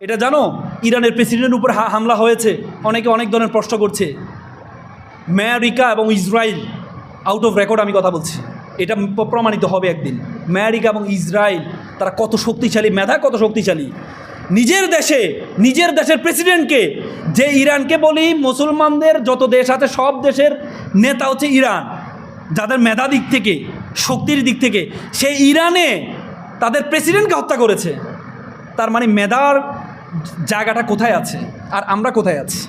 এটা জানো, ইরানের প্রেসিডেন্টের উপর হামলা হয়েছে। অনেকে অনেক ধরনের প্রশ্ন করছে। আমেরিকা এবং ইসরায়েল আউট অফ রেকর্ড আমি কথা বলছি। এটা প্রমাণিত হবে একদিন। আমেরিকা এবং ইসরায়েল, তারা কত শক্তিশালী, মেধা কত শক্তিশালী। নিজের দেশে, নিজের দেশের প্রেসিডেন্টকে, যে ইরানকে বলি, মুসলমানদের যত দেশ আছে, সব দেশের নেতা হচ্ছে ইরান। যাদের মেধা দিক থেকে, শক্তির দিক থেকে, সেই ইরানে তাদের প্রেসিডেন্টকে হত্যা করেছে। তার মানে মেধার জায়গাটা কোথায় আছে? আর আমরা কোথায় আছি?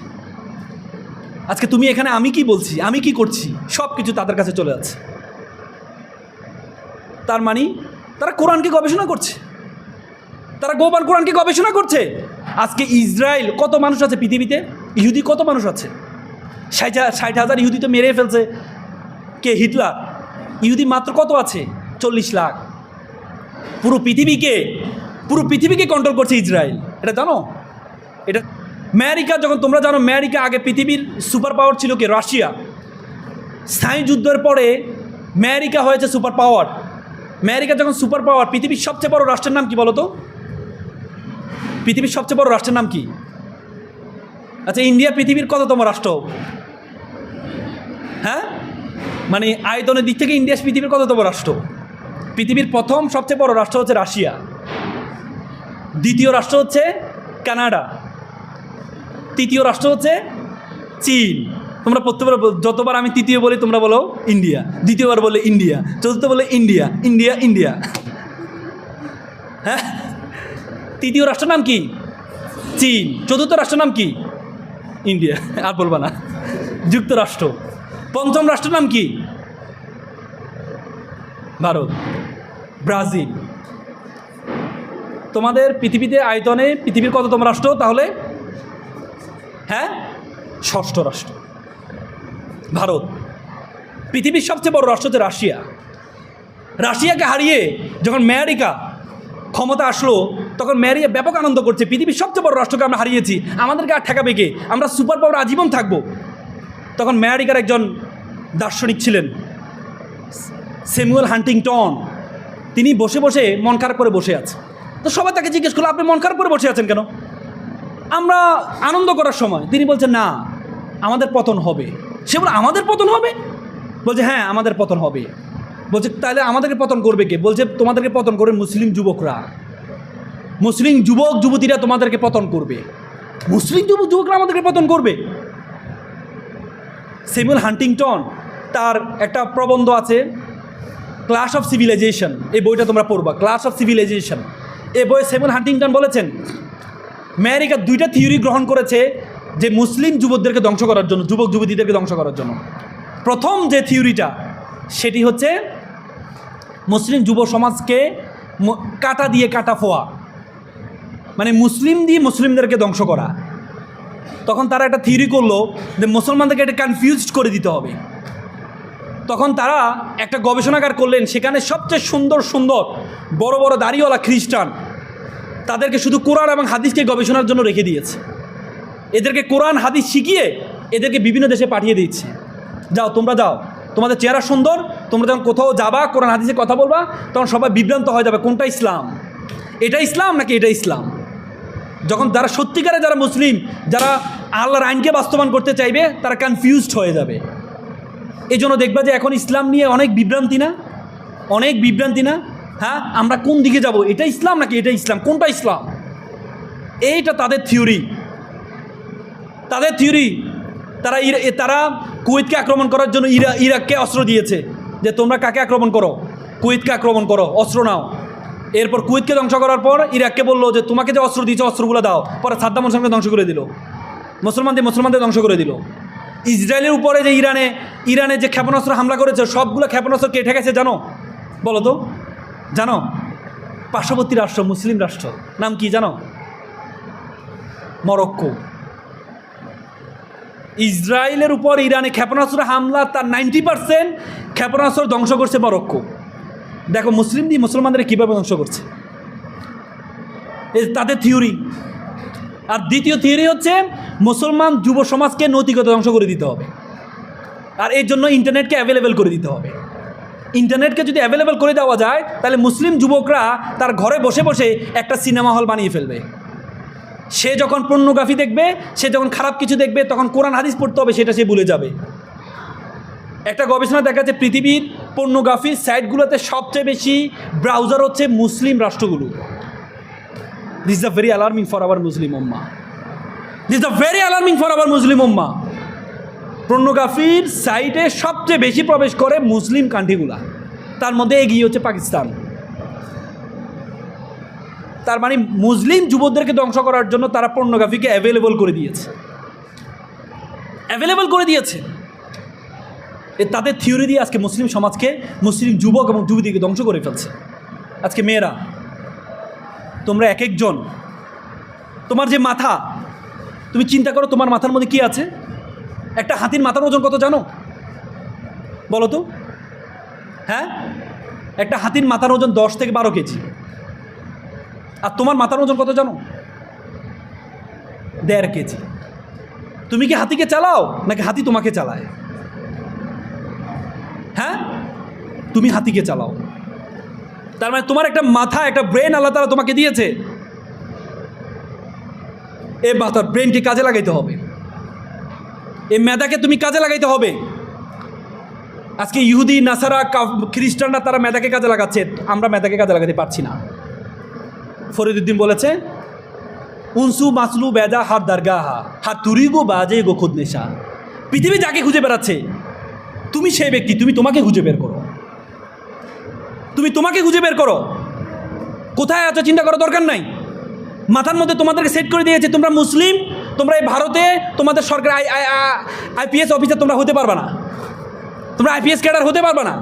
আজকে তুমি এখানে আমি কি বলছি? আমি কি করছি? সব কিছু তাদের কাছে চলে যাচ্ছে। তার মানে তারা কোরআনকে গবেষণা করছে। তারা গোপান কোরআনকে গবেষণা করছে। আজকে ইসরায়েল কত মানুষ আছে পৃথিবীতে? ইহুদি কত মানুষ আছে? ষাট ষাট হাজার ইহুদি তো মেরে ফেলছে। কে? হিটলার। ইহুদি মাত্র কত আছে? চল্লিশ লাখ। পুরো পৃথিবীকে পুরো পৃথিবীকে কন্ট্রোল করছে ইসরায়েল। এটা জানো? এটা আমেরিকা, যখন তোমরা জানো আমেরিকা আগে পৃথিবীর সুপার পাওয়ার ছিল কি? রাশিয়া। স্থায়ী যুদ্ধের পরে আমেরিকা হয়েছে সুপার পাওয়ার। আমেরিকা যখন সুপার পাওয়ার, পৃথিবীর সবচেয়ে বড় রাষ্ট্রের নাম কি বলো তো? পৃথিবীর সবচেয়ে বড় রাষ্ট্রের নাম কি? আচ্ছা ইন্ডিয়া পৃথিবীর কততম রাষ্ট্র? হ্যাঁ? মানে আয়তনের দিক থেকে ইন্ডিয়া পৃথিবীর কততম রাষ্ট্র? পৃথিবীর প্রথম সবচেয়ে বড় রাষ্ট্র হচ্ছে রাশিয়া। দ্বিতীয় রাষ্ট্র হচ্ছে কানাডা। তৃতীয় রাষ্ট্র হচ্ছে চীন। তোমরা প্রত্যেকবার যতবার আমি তৃতীয় বলি, তোমরা বলো ইন্ডিয়া। দ্বিতীয়বার বলে ইন্ডিয়া। চতুর্থ বলে ইন্ডিয়া। India India. হ্যাঁ? তৃতীয় রাষ্ট্র নাম কি? চীন। চতুর্থ রাষ্ট্র নাম কি? ইন্ডিয়া। আর বলবা না। যুক্তরাষ্ট্র। পঞ্চম রাষ্ট্র নাম কি? ভারত। ব্রাজিল। তোমাদের পৃথিবীতে আয়তনে পৃথিবীর কততম রাষ্ট্র? তাহলে? হ্যাঁ? ষষ্ঠ রাষ্ট্র। ভারত। পৃথিবীর সবচেয়ে বড় রাষ্ট্র হচ্ছে রাশিয়া। রাশিয়াকে হারিয়ে যখন আমেরিকা ক্ষমতা আসলো, তখন ম্যারিয়া ব্যাপক আনন্দ করছে। পৃথিবীর সবচেয়ে বড় রাষ্ট্রকে আমরা হারিয়েছি। আমাদেরকে আর ঠেকাবে কে? আমরা সুপার পাওয়ার আজীবন থাকব। তখন আমেরিকার একজন দার্শনিক ছিলেন, স্যামুয়েল হান্টিংটন। তিনি বসে বসে মন খারাপ করে বসে আছে। তো সবাই তাকে জিজ্ঞেস করল, আপনি মন খারাপ করে বসে আছেন কেন? আমরা আনন্দ করার সময় তিনি বলছেন, না, আমাদের পতন হবে। সে বলে, আমাদের পতন হবে? বলছে হ্যাঁ আমাদের পতন হবে। বলছে, তাহলে আমাদেরকে পতন করবে কে? বলছে, তোমাদেরকে পতন করবে মুসলিম যুবকরা। মুসলিম যুবক, যুবতীরা তোমাদেরকে পতন করবে। মুসলিম যুবক, যুবকরা আমাদেরকে পতন করবে। স্যামুয়েল হান্টিংটন, তার একটা প্রবন্ধ আছে, ক্লাস অফ সিভিলাইজেশন। এই বইটা তোমরা পড়বা, ক্লাস অফ সিভিলাইজেশন। এই বইয়ে স্যামুয়েল হান্টিংটন বলেছেন। আমেরিকা দুইটা থিওরি গ্রহণ করেছে যে মুসলিম যুবকদেরকে ধ্বংস করার জন্য, যুবক যুবতীদেরকে ধ্বংস করার জন্য। প্রথম যে থিওরিটা, সেটি হচ্ছে মুসলিম যুব সমাজকে কাটা দিয়ে কাটা ফোয়া। মানে মুসলিম দিয়ে মুসলিমদেরকে ধ্বংস করা। তখন তারা একটা থিওরি করল যে মুসলমানদেরকে এটা কনফিউজড করে দিতে হবে। তখন তারা একটা গবেষণাগার করলেন, সেখানে সবচেয়ে সুন্দর সুন্দর বড় বড় দাড়িওয়ালা খ্রিস্টান তাদেরকে শুধু কোরআন এবং হাদিসকে গবেষণার জন্য রেখে দিয়েছে। এদেরকে কোরআন, হাদিস শিখিয়ে এদেরকে বিভিন্ন দেশে পাঠিয়ে দিচ্ছে। যাও, তোমরা যাও। তোমাদের চেহারা সুন্দর, তোমরা যখন কোথাও যাবা, কোরআন, হাদিসে কথা বলবা, তখন সবাই বিভ্রান্ত হয়ে যাবে, কোনটা ইসলাম? এটা ইসলাম নাকি এটা ইসলাম? যখন যারা সত্যিকারে যারা মুসলিম, যারা আল্লাহর আইনকে বাস্তবায়ন করতে চাইবে, তারা কনফিউজড হয়ে যাবে। এই জন্য দেখবা যে এখন ইসলাম নিয়ে অনেক বিভ্রান্তি না? অনেক বিভ্রান্তি না? হ্যাঁ আমরা কোন দিকে যাব? এটা ইসলাম নাকি এটা ইসলাম? কোনটা ইসলাম? এইটা তাদের থিওরি। তাদের থিওরি। তারা তারা কুয়েতকে আক্রমণ করার জন্য ইরা, ইরাককে অস্ত্র দিয়েছে যে তোমরা কাকে আক্রমণ করো? কুয়েতকে আক্রমণ করো, অস্ত্র নাও। এরপর কুয়েতকে ধ্বংস করার পর ইরাককে বলল যে, তোমাকে যে অস্ত্র দিয়েছে, অস্ত্রগুলো দাও। পরে সাদ্দাম হোসেনকে ধ্বংস করে দিল। মুসলমানদের মুসলমানদের ধ্বংস করে দিল। ইসরায়েলের উপরে যে ইরানে ইরানে যে ক্ষেপণাস্ত্র হামলা করেছে, সবগুলো ক্ষেপণাস্ত্র কেটে গেছে জানো? বলো তো। জানো, পার্শ্ববর্তী রাষ্ট্র মুসলিম রাষ্ট্র, নাম কি জানো? মরক্কো। ইসরায়েলের উপর ইরানে ক্ষেপণাস্ত্র হামলা, তার নাইনটি পার্সেন্ট ক্ষেপণাস্ত্র ধ্বংস করছে মরক্কো। দেখো, মুসলিম দিয়ে মুসলমানদের কীভাবে ধ্বংস করছে? তাদের থিওরি। আর দ্বিতীয় থিওরি হচ্ছে, মুসলমান যুব সমাজকে নৈতিকতা ধ্বংস করে দিতে হবে। আর এর জন্য ইন্টারনেটকে অ্যাভেলেবেল করে দিতে হবে। ইন্টারনেটকে যদি অ্যাভেলেবেল করে দেওয়া যায়, তাহলে মুসলিম যুবকরা তার ঘরে বসে বসে একটা সিনেমা হল বানিয়ে ফেলবে। সে যখন পণ্যগ্রাফি দেখবে, সে যখন খারাপ কিছু দেখবে, তখন কোরআন হাদিস পড়তে হবে, সেটা সে ভুলে যাবে। একটা গবেষণা দেখা যাচ্ছে পৃথিবীর পণ্যগ্রাফির সাইটগুলোতে সবচেয়ে বেশি ব্রাউজার হচ্ছে মুসলিম রাষ্ট্রগুলো। This the very alarming for our Muslim ummah this the very alarming for our Muslim ummah পর্নোগ্রাফির সাইটে সবচেয়ে বেশি প্রবেশ করে মুসলিম কান্ট্রিগুলা। তার মধ্যে এগিয়ে হচ্ছে পাকিস্তান। তার মানে মুসলিম যুবকদেরকে ধ্বংস করার জন্য তারা পর্নোগ্রাফিকে অ্যাভেলেবল করে দিয়েছে। অ্যাভেলেবল করে দিয়েছে। তাদের থিওরি দিয়ে আজকে মুসলিম সমাজকে মুসলিম যুবক এবং যুবতীকে ধ্বংস করে ফেলছে। আজকে মেয়েরা, তোমরা এক একজন তোমার যে মাথা, তুমি চিন্তা করো তোমার মাথার মধ্যে কি আছে? একটা হাতির মাথার ওজন কত জানো? বলো তো। হ্যাঁ? একটা হাতির মাথার ওজন দশ থেকে বারো কেজি। আর তোমার মাথার ওজন কত জানো? দেড় কেজি। তুমি কি হাতিকে চালাও, নাকি হাতি তোমাকে চালায়? হ্যাঁ? তুমি হাতিকে চালাও। তার মানে তোমার একটা মাথা, একটা ব্রেন আল্লাহ তারা তোমাকে দিয়েছে। এ মাথার ব্রেনকে কাজে লাগাইতে হবে। এই মেধাকে তুমি কাজে লাগাইতে হবে। আজকে ইহুদি, নাসারা খ্রিস্টানরা তারা মেধাকে কাজে লাগাচ্ছে, আমরা মেধাকে কাজে লাগাতে পারছি না। ফরিদুদ্দিন বলেছে, উনসু, মাসলু, বেজা হাত দারগাহা হাত তুরিগো বাজে, গো খুদ নেশা। পৃথিবী যাকে খুঁজে বেড়াচ্ছে, তুমি সেই ব্যক্তি, তুমি তোমাকে খুঁজে বের করো। তুমি তোমাকে খুঁজে বের করো। কোথায় আছো চিন্তা করার দরকার নাই। মাথার মধ্যে তোমাদেরকে সেট করে দিয়েছে, তোমরা মুসলিম তোমরা এই ভারতে তোমাদের সরকার আই আইপিএস অফিসার তোমরা হতে পারবে না। তোমরা আইপিএস ক্যাডার হতে পারবে না।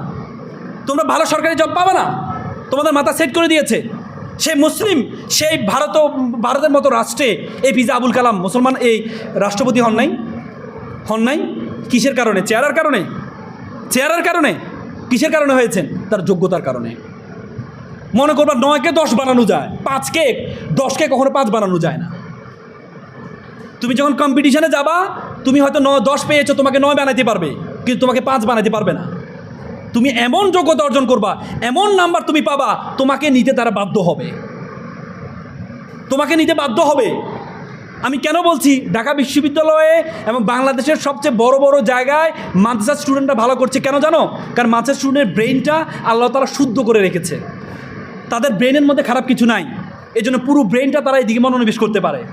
তোমরা ভালো সরকারি জব পাবে না। তোমাদের মাথা সেট করে দিয়েছে। সেই মুসলিম, সেই ভারত, ভারতের মতো রাষ্ট্রে এই পিজা আবুল কালাম মুসলমান এই রাষ্ট্রপতি হন নাই। হন নাই। কিসের কারণে? চেয়ারের কারণে? চেয়ারের কারণে? কিসের কারণে হয়েছেন তার যোগ্যতার কারণে। মনে করবা নয়কে দশ বানানো যায়, পাঁচকে, দশকে কখনো পাঁচ বানানো যায় না। তুমি যখন কম্পিটিশনে যাবা, তুমি হয়তো ন, দশ পেয়েছ, তোমাকে নয় বানাইতে পারবে, কিন্তু তোমাকে পাঁচ বানাইতে পারবে না। তুমি এমন যোগ্যতা অর্জন করবা, এমন নাম্বার তুমি পাবা, তোমাকে নিতে তারা বাধ্য হবে। তোমাকে নিতে বাধ্য হবে। আমি কেন বলছি? ঢাকা বিশ্ববিদ্যালয়ে এবং বাংলাদেশের সবচেয়ে বড় বড় জায়গায় মাদ্রাসার স্টুডেন্টরা ভালো করছে কেন জানো? কারণ মাদ্রাসার স্টুডেন্টের ব্রেনটা আল্লাহ তারা শুদ্ধ করে রেখেছে। তাদের ব্রেনের মধ্যে খারাপ কিছু নাই। এই জন্য পুরো ব্রেনটা তারা এদিকে মনোনিবেশ করতে পারে।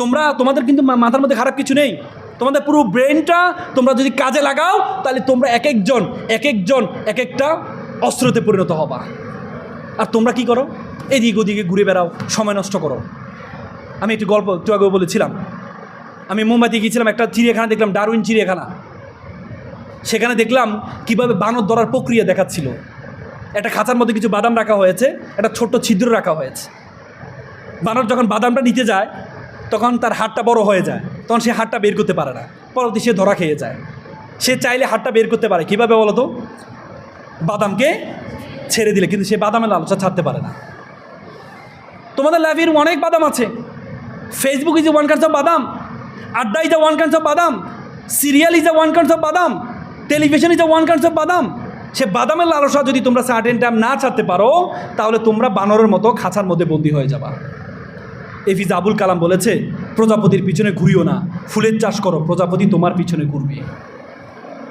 তোমরা, তোমাদের কিন্তু মাথার মধ্যে খারাপ কিছু নেই। তোমাদের পুরো ব্রেনটা তোমরা যদি কাজে লাগাও, তাহলে তোমরা এক একজন এক একজন, এক একটা অস্ত্রতে পরিণত হবা। আর তোমরা কি করো? এদিক ওদিকে ঘুরে বেড়াও, সময় নষ্ট করো। আমি একটি গল্প একটু আগে বলেছিলাম। আমি মুম্বাইতে গিয়েছিলাম, একটা চিড়িয়াখানা দেখলাম, ডারউইন চিড়িয়াখানা। সেখানে দেখলাম কীভাবে বানর ধরার প্রক্রিয়া দেখাচ্ছিল। একটা খাঁচার মধ্যে কিছু বাদাম রাখা হয়েছে, একটা ছোট্ট ছিদ্র রাখা হয়েছে। বানর যখন বাদামটা নিতে যায় তখন তার হাতটা বড় হয়ে যায়। তখন সে হাতটা বের করতে পারে না। পরবর্তী সে ধরা খেয়ে যায়। সে চাইলে হাতটা বের করতে পারে। কীভাবে বলো তো? বাদামকে ছেড়ে দিলে, কিন্তু সে বাদামের লালসা ছাড়তে পারে না। তোমাদের লাইফের অনেক বাদাম আছে। Facebook is one kinds of বাদাম। আড্ডা ইজ ওয়ান কাইন্ডস অফ বাদাম। Serial is one kinds of বাদাম। Television is one kinds of বাদাম। সে বাদামের লালসা যদি তোমরা সার্টেন টাইম না ছাড়তে পারো, তাহলে তোমরা বানরের মতো খাঁচার মধ্যে বন্দী হয়ে যাবা। এফিজ আবুল কালাম বলেছে, প্রজাপতির পিছনে ঘুরিও না, ফুলের চাষ করো, প্রজাপতি তোমার পিছনে ঘুরবে।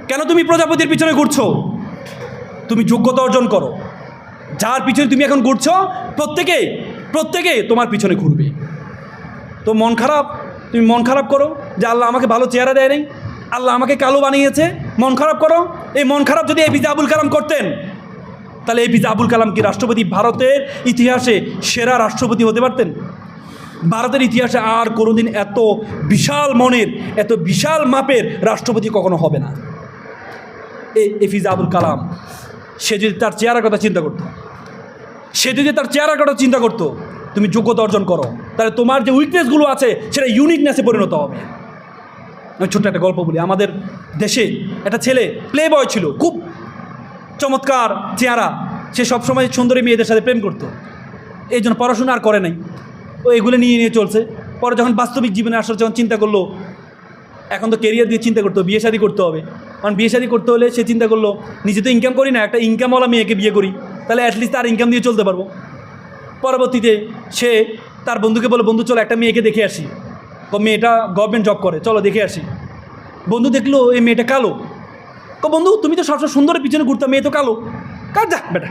কেন তুমি প্রজাপতির পিছনে ঘুরছো? তুমি যোগ্যতা অর্জন করো। যার পিছনে তুমি এখন ঘুরছো, প্রত্যেকে প্রত্যেকে তোমার পিছনে ঘুরবে। তো মন খারাপ? তুমি মন খারাপ করো যে আল্লাহ আমাকে ভালো চেহারা দেয় নেই, আল্লাহ আমাকে কালো বানিয়েছে। মন খারাপ করো? এই মন খারাপ যদি এপিজে আবুল কালাম করতেন, তাহলে এপিজে আবুল কালাম কি রাষ্ট্রপতি ভারতের ইতিহাসে সেরা রাষ্ট্রপতি হতে পারতেন? ভারতের ইতিহাসে আর কোনোদিন এত বিশাল মনের, এত বিশাল মাপের রাষ্ট্রপতি কখনো হবে না। এই এফিজ আবুল কালাম, সে যদি তার চেহারার কথা চিন্তা করতো, সে যদি তার চেহারার কথা চিন্তা করতো, তুমি যোগ্যতা অর্জন করো, তাহলে তোমার যে উইকনেসগুলো আছে, সেটা ইউনিকনেসে পরিণত হবে। আমি ছোট্ট একটা গল্প বলি। আমাদের দেশে একটা ছেলে প্লে বয় ছিল, খুব চমৎকার চেহারা। সে সবসময় সুন্দরী মেয়েদের সাথে প্রেম করতো। এই জন্য পড়াশোনা আর করে নাই। ও এগুলো নিয়ে নিয়ে চলছে। পরে যখন বাস্তবিক জীবনে আসার যখন চিন্তা করল, এখন তো কেরিয়ার দিয়ে চিন্তা করতে হবে, বিয়ে শাদী করতে হবে। কারণ বিয়ে শাদী করতে হলে সে চিন্তা করল, নিজে তো ইনকাম করি না, একটা ইনকামওয়ালা মেয়েকে বিয়ে করি, তাহলে অ্যাটলিস্ট তার ইনকাম দিয়ে চলতে পারব। পরবর্তীতে সে তার বন্ধুকে বলে, বন্ধু, চলো একটা মেয়েকে দেখে আসি। ও মেয়েটা গভর্নমেন্ট জব করে, চলো, দেখে আসি। বন্ধু দেখল, এই মেয়েটা কালো। কো বন্ধু, তুমি তো সবসময় সুন্দরের পিছনে ঘুরতে, মেয়ে তো কালো। কার যা, বেটা?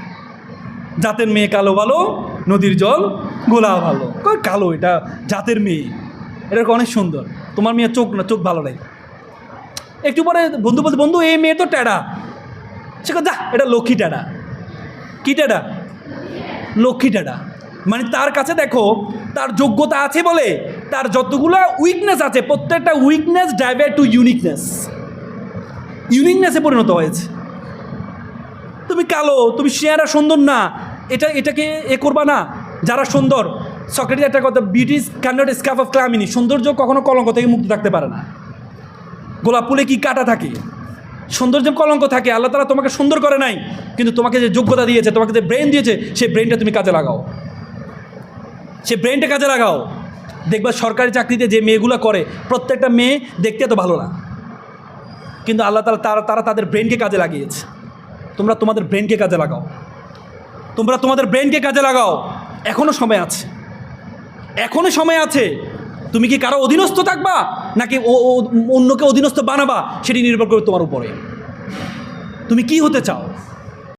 জাতের মেয়ে কালো ভালো, নদীর জল গোলা ভালো। কই কালো এটা জাতের মেয়ে। এটা অনেক সুন্দর। তোমার মেয়ে চোখ না চোখ ভালো নাই। একটু পরে বন্ধু বলতে বন্ধু এই মেয়ে তো ট্যাডা। সে কয়, যা এটা লক্ষ্মী ট্যাডা। কী ট্যাডা? লক্ষ্মী ট্যাডা। মানে তার কাছে দেখো তার যোগ্যতা আছে বলে তার যতগুলো উইকনেস আছে প্রত্যেকটা উইকনেস ডাইভার টু ইউনিকনেস ইউনিকনেসে পরিণত হয়েছে। তুমি কালো তুমি চেহারা সুন্দর না। এটা এটাকে এ করবা না। যারা সুন্দর, সক্রেটিস একটা কথা beauty is cannot scuff of calumny সৌন্দর্য কখনো কলঙ্ক থেকে মুক্ত থাকতে পারে না। গোলাপ ফুলে কি কাটা থাকে? সৌন্দর্য কলঙ্ক থাকে, আল্লাহ তালা তোমাকে সুন্দর করে নাই, কিন্তু তোমাকে যে যোগ্যতা দিয়েছে, তোমাকে যে ব্রেন দিয়েছে, সেই ব্রেনটা তুমি কাজে লাগাও। সে ব্রেনটা কাজে লাগাও। দেখবা সরকারি চাকরিতে যে মেয়েগুলো করে, প্রত্যেকটা মেয়ে দেখতে তো ভালো না। কিন্তু আল্লাহ তালা তারা তারা তাদের ব্রেনকে কাজে লাগিয়েছে। তোমরা তোমাদের ব্রেনকে কাজে লাগাও। তোমরা তোমাদের ব্রেনকে কাজে লাগাও। এখনও সময় আছে। এখনও সময় আছে। তুমি কি কারও অধীনস্থ থাকবা? নাকি অন্যকে অধীনস্থ বানাবা? সেটি নির্ভর করবে তোমার উপরে। তুমি কি হতে চাও?